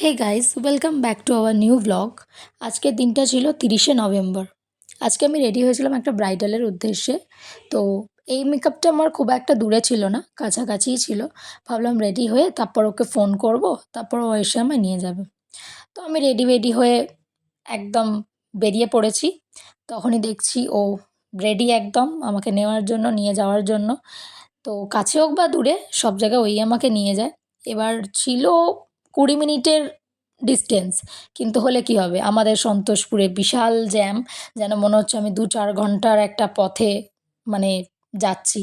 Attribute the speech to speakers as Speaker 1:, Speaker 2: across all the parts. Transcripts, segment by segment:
Speaker 1: Hey guys welcome back to our new blog আজকের দিনটা ছিল তিরিশে নভেম্বর। আজকে আমি রেডি হয়েছিলাম একটা ব্রাইডালের উদ্দেশ্যে। তো এই মেকআপটা আমার খুব একটা দূরে ছিল না, কাছাকাছিই ছিল। ভাবলাম রেডি হয়ে তারপর ওকে ফোন করব, তারপর ও এসে আমায় নিয়ে যাবে। তো আমি রেডি রেডি হয়ে একদম বেরিয়ে পড়েছি। তখনই দেখছি ও রেডি একদম আমাকে নেওয়ার জন্য, নিয়ে যাওয়ার জন্য। তো কাছে হোক বা দূরে, সব জায়গায় ওই আমাকে নিয়ে যায়। এবার ছিল কুড়ি মিনিটের ডিস্টেন্স কিন্তু হলে কী হবে? আমাদের সন্তোষপুরে বিশাল জ্যাম যেন মনে হচ্ছে আমি দু চার ঘণ্টার একটা পথে মানে যাচ্ছি।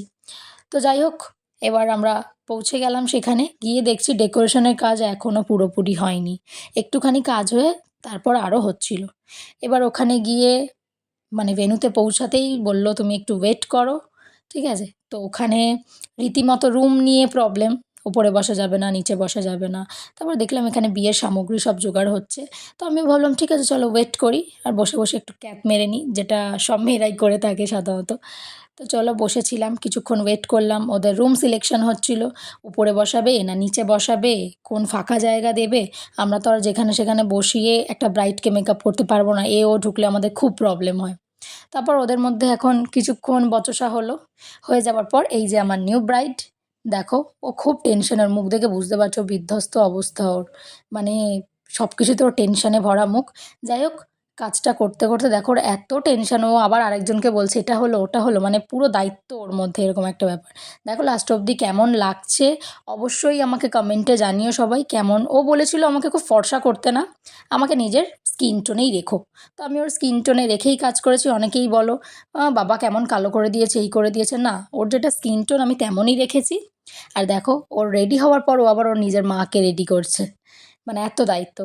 Speaker 1: তো যাই হোক, এবার আমরা পৌঁছে গেলাম সেখানে। গিয়ে দেখছি ডেকোরেশনের কাজ এখনও পুরোপুরি হয়নি। একটুখানি কাজ হয়ে তারপর আরও হচ্ছিল। এবার ওখানে গিয়ে মানে ভেন্যুতে পৌঁছাতেই বলল, তুমি একটু ওয়েট করো। ঠিক আছে? তো ওখানে রীতিমতো রুম নিয়ে প্রবলেম ওপরে বসা যাবে না, নিচে বসা যাবে না। তারপর দেখলাম এখানে বিয়ের সামগ্রী সব জোগাড় হচ্ছে। তো আমি ভাবলাম, ঠিক আছে, চলো ওয়েট করি। আর বসে বসে একটু ক্যাপ মেরে নিই, যেটা সব মেয়েরাই করে থাকে সাধারণত। তো চলো, বসেছিলাম, কিছুক্ষণ ওয়েট করলাম। ওদের রুম সিলেকশন হচ্ছিল, উপরে বসাবে না নিচে বসাবে, কোন ফাঁকা জায়গা দেবে? আমরা তো আর যেখানে সেখানে বসিয়ে একটা ব্রাইডকে মেকআপ করতে পারব না, এ ও ঢুকলে আমাদের খুব প্রবলেম হয়। তারপর ওদের মধ্যে এখন কিছুক্ষণ বচসা হলো। হয়ে যাওয়ার পর এই যে আমার নিউ ব্রাইড দেখো, ও খুব টেনশনের মুখ দেখে বুঝতে পারছ বিধ্বস্ত অবস্থা ওর। মানে সব কিছুতে ওর টেনশনে ভরা মুখ। যাই হোক কাজটা করতে করতে দেখো ওর এত টেনশন ও আবার আরেকজনকে বলছে, এটা হলো, ওটা হলো। মানে পুরো দায়িত্ব ওর মধ্যে এরকম একটা ব্যাপার। দেখো লাস্ট অবধি কেমন লাগছে? অবশ্যই আমাকে কমেন্টে জানিও সবাই কেমন। ও বলেছিল আমাকে খুব ফর্সা করতে না, আমাকে নিজের স্কিন টোনেই রেখো। তো আমি ওর স্কিন টোনে রেখেই কাজ করেছি, অনেকেই বলো বাবা কেমন কালো করে দিয়েছে, এই করে দিয়েছে। না, ওর যেটা স্কিন টোন আমি তেমনই রেখেছি। আর দেখো ওর রেডি হওয়ার পর ও আবার ওর নিজের মাকে রেডি করছে। মানে এত দায়িত্ব।